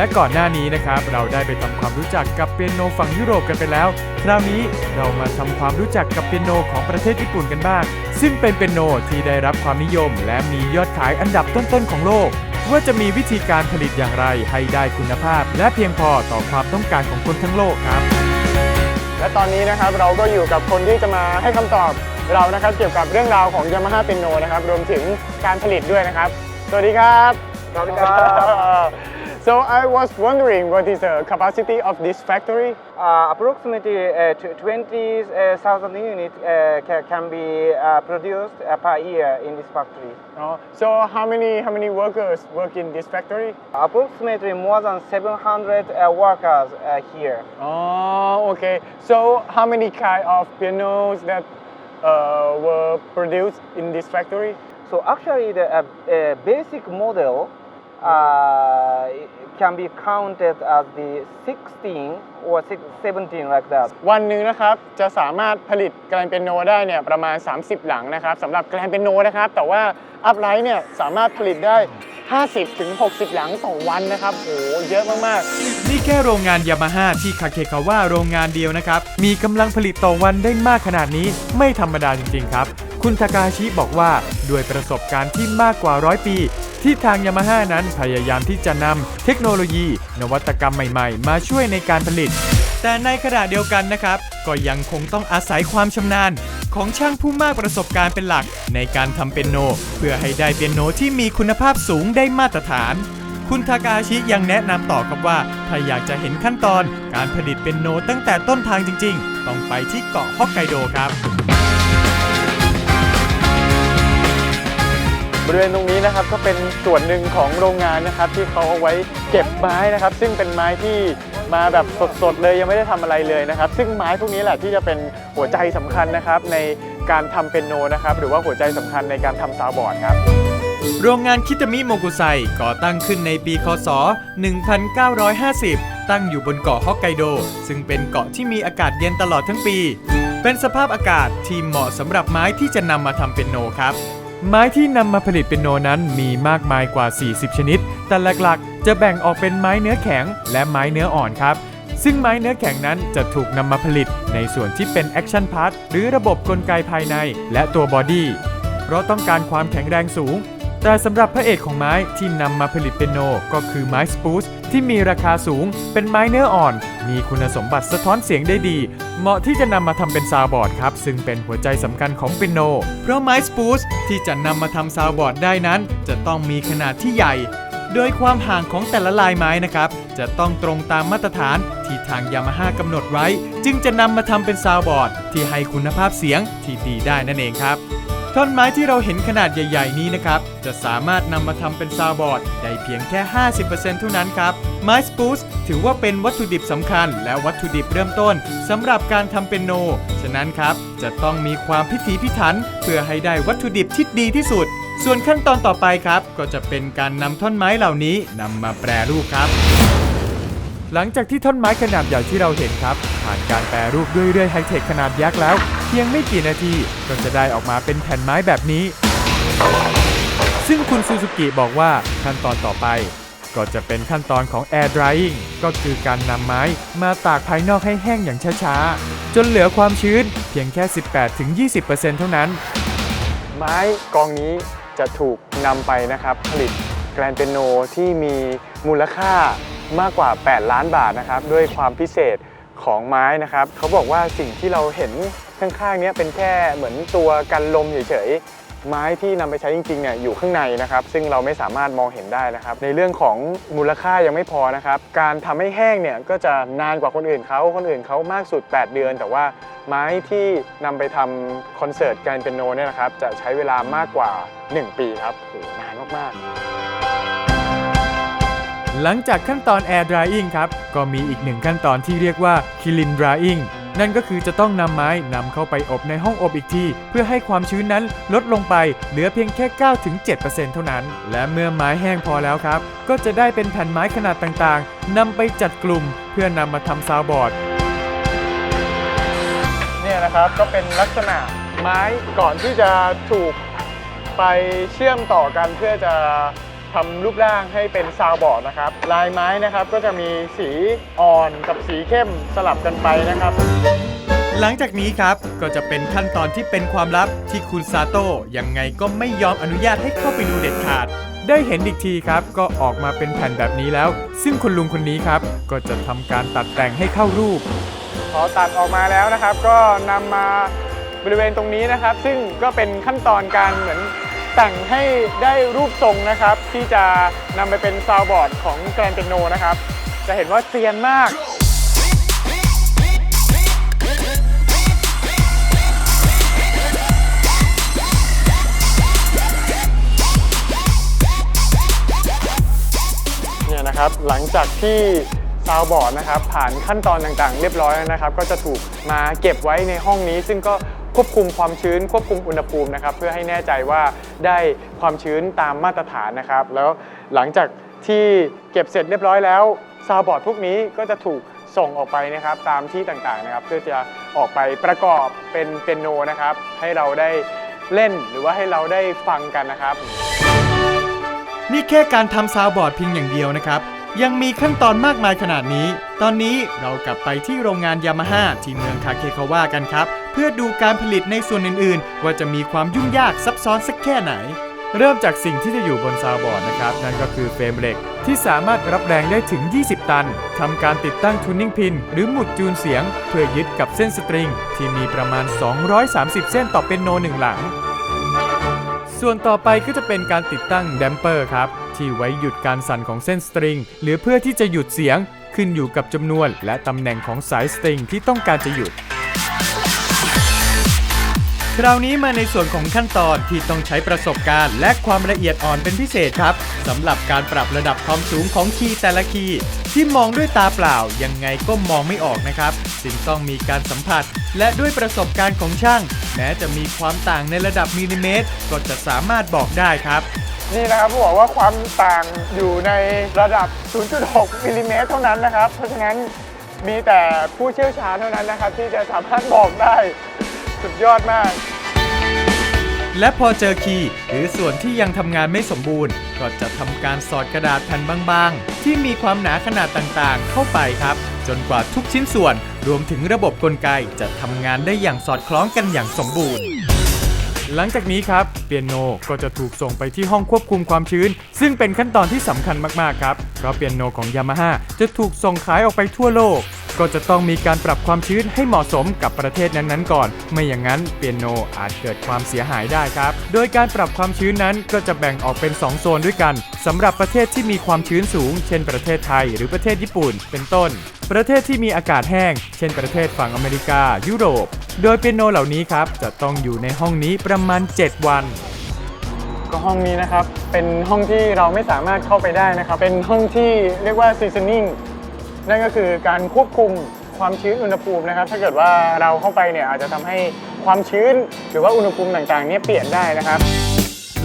และก่อนหน้านี้นะครับ เราได้ไปทำความรู้จักกับเปียโนฝั่งยุโรปกันไปแล้ว คราวนี้เรามาทำความรู้จักกับเปียโนของประเทศญี่ปุ่นกันบ้าง ซึ่งเป็นเปียโนที่ได้รับความนิยม และมียอดขายอันดับต้นๆของโลก ว่าจะมีวิธีการผลิตอย่างไรให้ได้คุณภาพ และเพียงพอต่อความต้องการของคนทั้งโลกครับและตอนนี้นะครับเราก็อยู่กับคนที่จะมาให้คำตอบเรานะครับเกี่ยวกับเรื่องราวของ Yamaha Piano นะครับรวมถึงการผลิตด้วยนะครับ สวัสดีครับสวัสดีครับ So I was wondering what is the capacity of this factory Uh, approximately uh, 20,000 units uh, ca- can be uh, produced uh, per year in this factory. Oh, So how many how many workers work in this factory Approximately more than 700 uh, workers uh, here. Oh okay So how many kind of pianos that uh, were produced in this factory So actually, the uh, uh, basic model uh, can be counted as the 16 or six- 17 like that. วันหนึ่งนะครับจะสามารถผลิตแกรนเปียโนได้เนี่ยประมาณ 30 หลังนะครับสำหรับแกรนเปียโนนะครับ แต่ว่าอัพไลท์เนี่ยสามารถผลิตได้ 50ถึง60 หลังต่อวันนะครับโหเยอะมากนี่แค่โรงงานยามาฮ่าที่คาเคคาว่าโรงงานเดียวนะครับ มีกำลังผลิตต่อวันได้มากขนาดนี้ไม่ธรรมดาจริง ๆ ครับ คุณทากาฮาชิบอกว่าด้วยประสบการณ์ที่มากกว่าร้อยปี ที่ทางยามาฮ่านั้นพยายามที่จะนำเทคโนโลยี นวัตกรรมใหม่ๆ มาช่วยในการผลิต แต่ในขณะเดียวกันนะครับ ก็ยังคงต้องอาศัยความชำนาญ ของช่างผู้มากประสบการณ์เป็นหลัก ในการทำเปียโน เพื่อให้ได้เปียโนที่มีคุณภาพสูงได้มาตรฐานคุณทากาชิยังแนะนำต่อครับว่า ถ้าอยากจะเห็นขั้นตอนการผลิตเปียโนตั้งแต่ต้นทางจริง ๆ ต้องไปที่เกาะฮอกไกโดครับ ริเวณตรงนี้นะครับก็เป็นส่วนหนึ่งของโรงงานนะครับ ที่เขาเอาไว้เก็บไม้นะครับ ซึ่งเป็นไม้ที่มาแบบสดๆเลยยังไม่ได้ทำอะไรเลยนะครับ ซึ่งไม้พวกนี้แหละที่จะเป็นหัวใจสำคัญนะครับ ในการทำเปียโนนะครับ หรือว่าหัวใจสำคัญในการทำซาวบอร์ดครับโรงงานคิตามิโมกุไซก่อตั้งขึ้นในปีคศ 1950 ตั้งอยู่บนเกาะฮอกไกโด ซึ่งเป็นเกาะที่มีอากาศเย็นตลอดทั้งปี เป็นสภาพอากาศที่เหมาะสำหรับไม้ที่จะนำมาทำเป็นโนครับ ไม้ที่นำมาผลิตเป็นโนนั้นมีมากมายกว่า 40 ชนิด แต่หลักๆ จะแบ่งออกเป็นไม้เนื้อแข็งและไม้เนื้ออ่อนครับ ซึ่งไม้เนื้อแข็งนั้นจะถูกนำมาผลิตในส่วนที่เป็นแอคชั่นพาร์ทหรือระบบกลไกภายในและตัวบอดี้ เพราะต้องการความแข็งแรงสูง แต่สำหรับพระเอกของไม้ที่นำมาผลิตเป็นโนก็คือไม้สปูสที่มีราคาสูง เป็นไม้เนื้ออ่อน มีคุณสมบัติสะท้อนเสียงได้ดี เหมาะที่จะนำมาทำเป็นซาวบอร์ดครับ ซึ่งเป็นหัวใจสำคัญของเป็นโน เพราะไม้สปูสที่จะนำมาทำซาวบอร์ดได้นั้น จะต้องมีขนาดที่ใหญ่ โดยความห่างของแต่ละลายไม้นะครับ จะต้องตรงตามมาตรฐานที่ทางยามาฮ่ากำหนดไว้ จึงจะนำมาทำเป็นซาวบอร์ดที่ให้คุณภาพเสียงที่ดีได้นั่นเองครับ ท่อนไม้ที่เราเห็นขนาดใหญ่ ๆ นี้นะครับ จะสามารถนำมาทำเป็นซาวบอร์ดได้เพียงแค่ 50%เท่านั้นครับ ไม้สปูสถือว่าเป็นวัตถุดิบสำคัญ และวัตถุดิบเริ่มต้นสำหรับการทำเป็นโน ฉะนั้นครับ จะต้องมีความพิถีพิถัน เพื่อให้ได้วัตถุดิบที่ดีที่สุด ส่วนขั้นตอนต่อไปครับ ก็จะเป็นการนำท่อนไม้เหล่านี้นำมาแปรรูปครับหลังจากที่ท่อนไม้ขนาดใหญ่ที่เราเห็นครับ ผ่านการแปรรูปด้วยเรื่อยไฮเทคขนาดยักษ์แล้ว พียงไม่กี่นาทีก็จะได้ออกมาเป็นแผ่นไม้แบบนี้ ซึ่งคุณซูซูกิบอกว่าขั้นตอนต่อไป ก็จะเป็นขั้นตอนของ air drying ก็คือการนำไม้มาตากภายนอกให้แห้งอย่างช้าๆ จนเหลือความชื้นเพียงแค่ 18-20%เท่านั้น ไม้กองนี้จะถูกนำไปนะครับ ผลิตแกรนเปียโนที่มีมูลค่ามากกว่า 8 ล้านบาทนะครับ ด้วยความพิเศษของไม้นะครับ เขาบอกว่าสิ่งที่เราเห็น ข้างๆเนี้ยเป็นแค่เหมือนตัวกันลมเฉยๆไม้ที่นำไปใช้จริงๆเนี่ยอยู่ข้างในนะครับ ซึ่งเราไม่สามารถมองเห็นได้นะครับ ในเรื่องของมูลค่ายังไม่พอนะครับ การทำให้แห้งเนี่ยก็จะนานกว่าคนอื่นเขาคนอื่นเขามากสุด 8 เดือน แต่ว่าไม้ที่นำไปทำคอนเสิร์ตการเป็นโนเนี่ยนะครับจะใช้เวลามากกว่า 1 ปีครับโหนานมากๆหลังจากขั้นตอน air drying ครับ ก็มีอีกหนึ่งขั้นตอนที่เรียกว่า kiln drying นั่นก็คือจะต้องนำไม้นำเข้าไปอบในห้องอบอีกที เพื่อให้ความชื้นนั้นลดลงไปเหลือเพียงแค่ 9-7%เท่านั้น และเมื่อไม้แห้งพอแล้วครับ ก็จะได้เป็นแผ่นไม้ขนาดต่างๆนำไปจัดกลุ่ม เพื่อนำมาทำซาวบอร์ดเนี่ยนะครับก็เป็นลักษณะไม้ก่อนที่จะถูกไปเชื่อมต่อกันเพื่อจะ ทำรูปร่างให้เป็นซาวบอร์ดนะครับ ลายไม้นะครับก็จะมีสีอ่อนกับสีเข้มสลับกันไปนะครับ หลังจากนี้ครับก็จะเป็นขั้นตอนที่เป็นความลับที่คุณซาโต้ยังไงก็ไม่ยอมอนุญาตให้เข้าไปดูเด็ดขาด ได้เห็นอีกทีครับก็ออกมาเป็นแผ่นแบบนี้แล้ว ซึ่งคุณลุงคนนี้ครับ ก็จะทำการตัดแต่งให้เข้ารูป พอตัดออกมาแล้วนะครับ ก็นำมาบริเวณตรงนี้นะครับ ซึ่งก็เป็นขั้นตอนการเหมือน แต่งให้ได้รูปทรงนะครับ ที่จะนำไปเป็นซาวบอร์ดของแกรนเปโนนะครับ จะเห็นว่าเซียนมาก เนี่ยนะครับหลังจากที่ซาวบอร์ดนะครับผ่านขั้นตอนต่างๆ เรียบร้อยแล้วนะครับ ก็จะถูกมาเก็บไว้ในห้องนี้ ซึ่งก็ ควบคุมความชื้น ควบคุมอุณหภูมินะครับเพื่อให้แน่ใจว่าได้ความชื้นตามมาตรฐานนะครับ แล้วหลังจากที่เก็บเสร็จเรียบร้อยแล้วซาวบอร์ดพวกนี้ก็จะถูกส่งออกไปนะครับตามที่ต่างๆนะครับ เพื่อจะออกไปประกอบเป็นเปียโนนะครับ ให้เราได้เล่นหรือว่าให้เราได้ฟังกันนะครับ นี่แค่การทำซาวบอร์ดเพียงอย่างเดียวนะครับ ยังมีขั้นตอนมากมายขนาดนี้ ตอนนี้เรากลับไปที่โรงงานยามาฮ่าที่เมืองคาเคคาวะกันครับ เพื่อดูการผลิตในส่วนอื่นๆ ว่าจะมีความยุ่งยากซับซ้อนสักแค่ไหน เริ่มจากสิ่งที่จะอยู่บนซาวบอร์ดนะครับ นั่นก็คือเฟรมเหล็กที่สามารถรับแรงได้ถึง 20 ตัน ทำการติดตั้งทูนนิ่งพิน หรือหมุดจูนเสียง เพื่อยึดกับเส้นสตริง ที่มีประมาณ 230 เส้นต่อเป็นโนหนึ่งหลัง ส่วนต่อไปก็จะเป็นการติดตั้งแดมเปอร์ครับ ที่ไว้หยุดการสั่นของเส้นสตริง หรือเพื่อที่จะหยุดเสียง ขึ้นอยู่กับจำนวน และตำแหน่งของสายสตริงที่ต้องการจะหยุด คราวนี้มาในส่วนของขั้นตอนที่ต้องใช้ประสบการณ์ และความละเอียดอ่อนเป็นพิเศษครับสำหรับการปรับระดับความสูงของคีย์แต่ละคีย์ที่มองด้วยตาเปล่ายังไงก็มองไม่ออกนะครับจึงต้องมีการสัมผัส และด้วยประสบการณ์ของช่าง แม้จะมีความต่างในระดับมิลลิเมตร ก็จะสามารถบอกได้ครับนี่นะครับเขาบอกว่าความต่างอยู่ในระดับ 0.6 มิลลิเมตรเท่านั้นนะครับ เพราะฉะนั้นมีแต่ผู้เชี่ยวชาญเท่านั้นนะครับ ที่จะสามารถบอกได้ สุดยอดมาก และพอเจอคีย์หรือส่วนที่ยังทำงานไม่สมบูรณ์ ก็จะทำการสอดกระดาษแผ่นบางๆ ที่มีความหนาขนาดต่างๆ เข้าไปครับ จนกว่าทุกชิ้นส่วนรวมถึงระบบกลไกจะทำงานได้อย่างสอดคล้องกันอย่างสมบูรณ์ หลังจากนี้ครับเปียโนก็จะถูกส่งไปที่ห้องควบคุมความชื้น ซึ่งเป็นขั้นตอนที่สำคัญมากๆครับเพราะเปียโนของยามาฮ่าจะถูกส่งขายออกไปทั่วโลก ก็จะต้องมีการปรับความชื้นให้เหมาะสมกับประเทศนั้นๆก่อน ไม่อย่างนั้นเปียโนอาจเกิดความเสียหายได้ครับ โดยการปรับความชื้นนั้นก็จะแบ่งออกเป็น 2 โซนด้วยกันสำหรับประเทศที่มีความชื้นสูง เช่นประเทศไทย หรือประเทศญี่ปุ่น เป็นต้น ประเทศที่มีอากาศแห้ง เช่นประเทศฝั่งอเมริกา ยุโรป โดยเปียโนเหล่านี้ครับจะต้องอยู่ในห้องนี้ประมาณ 7 วันก็ห้องนี้นะครับ เป็นห้องที่เราไม่สามารถเข้าไปได้นะครับ เป็นห้องที่เรียกว่า seasoning นั่นก็คือการควบคุมความชื้นอุณหภูมินะครับ ถ้าเกิดว่าเราเข้าไปเนี่ยอาจจะทำให้ความชื้น หรือว่าอุณหภูมิต่างๆเนี่ยเปลี่ยนได้นะครับ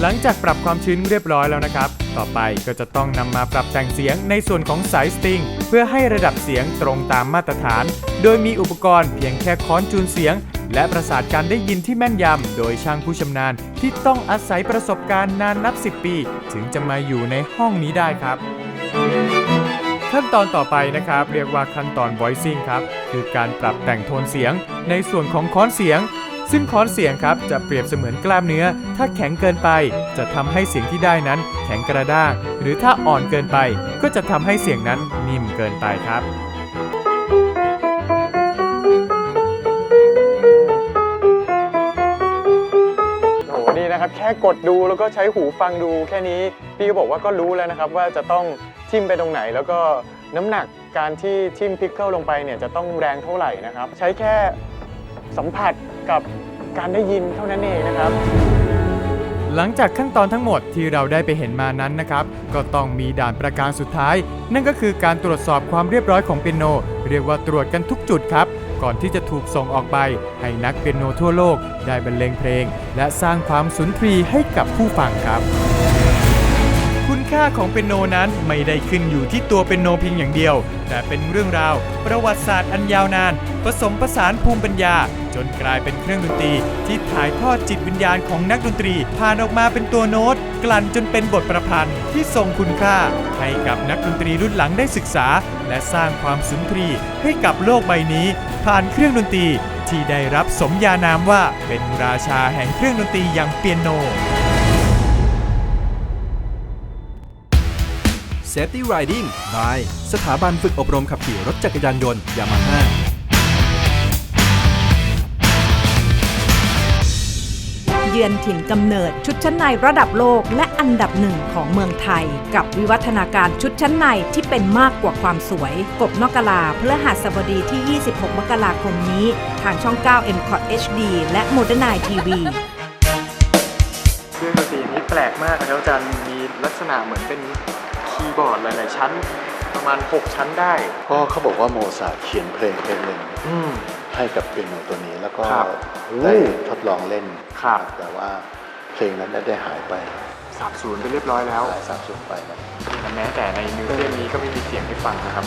หลังจากปรับความชื้นเรียบร้อยแล้วนะครับ ต่อไปก็จะต้องนำมาปรับแต่งเสียงในส่วนของสายสตริง เพื่อให้ระดับเสียงตรงตามมาตรฐาน โดยมีอุปกรณ์เพียงแค่ค้อนจูนเสียง และประสาทการได้ยินที่แม่นยำโดยช่างผู้ชำนาญที่ต้องอาศัยประสบการณ์นานนับ 10 ปี ถึงจะมาอยู่ในห้องนี้ได้ครับ ขั้นตอนต่อไปนะครับ เรียกว่าขั้นตอน voicing ครับ คือการปรับแต่งโทนเสียงในส่วนของค้อนเสียง ซึ่งค้อนเสียงครับจะเปรียบเสมือนกล้ามเนื้อ ถ้าแข็งเกินไป จะทำให้เสียงที่ได้นั้น แข็งกระด้าง หรือถ้าอ่อนเกินไป ก็จะทำให้เสียงนั้นนิ่มเกินไปครับโอ้โหนี่นะครับแค่กดดูแล้วก็ใช้หูฟังดูแค่นี้ พี่ก็บอกว่าก็รู้แล้วนะครับว่าจะต้อง ทิ่มไปตรงไหน แล้วก็น้ำหนักการที่ทิ่มพิกเกิลลงไปเนี่ยจะต้องแรงเท่าไหร่นะครับ ใช้แค่สัมผัสกับการได้ยินเท่านั้นเองนะครับ หลังจากขั้นตอนทั้งหมดที่เราได้ไปเห็นมานั้นนะครับ ก็ต้องมีด่านประการสุดท้าย นั่นก็คือการตรวจสอบความเรียบร้อยของเปียโน เรียกว่าตรวจกันทุกจุดครับ ก่อนที่จะถูกส่งออกไป ให้นักเปียโนทั่วโลก ได้บรรเลงเพลง และสร้างความสุนทรีให้กับผู้ฟังครับ ค่าของเปียโนนั้นไม่ได้ขึ้นอยู่ที่ตัวเปียโนเพียงอย่างเดียว แต่เป็นเรื่องราว ประวัติศาสตร์อันยาวนาน ผสมผสานภูมิปัญญา จนกลายเป็นเครื่องดนตรี ที่ถ่ายทอดจิตวิญญาณของนักดนตรี ผ่านออกมาเป็นตัวโน้ต กลั่นจนเป็นบทประพันธ์ที่ทรงคุณค่า ให้กับนักดนตรีรุ่นหลังได้ศึกษา และสร้างความสุนทรีให้กับโลกใบนี้ ผ่านเครื่องดนตรี ที่ได้รับสมญานามว่าเป็นราชาแห่งเครื่องดนตรีอย่างเปียโน Safety Riding by สถาบันฝึกอบรมขับขี่รถจักรยานยนต์ยามาฮ่าเยือนถิ่นกำเนิดชุดชั้นในระดับโลกและอันดับหนึ่งของเมืองไทย กับวิวัฒนาการชุดชั้นในที่เป็นมากกว่าความสวย กบนอกกลาเพื่อหัสบดีที่ 26 มกราคมนี้ ทางช่อง 9 m c o t HD และ Modern Night TV เครื่องดนตรีนี้แปลกมากนะครับอาจารย์มีลักษณะเหมือนเป็นคีย์ บอร์ดหลายๆชั้น ประมาณ 6 ชั้นได้ ก็เขาบอกว่าโมซาร์ทเขียนเพลงเพลงหนึ่งอืม ให้กับเปียโนตัวนี้แล้วก็ครับได้โอ้ทดลองเล่นครับ แต่ว่าเพลงนั้นได้หายไปสาบสูญไปเรียบร้อยแล้ว หายสาบสูญไปนะ แม้แต่ในมิวเซียมนี้ก็ไม่มีเสียงให้ฟังนะครับ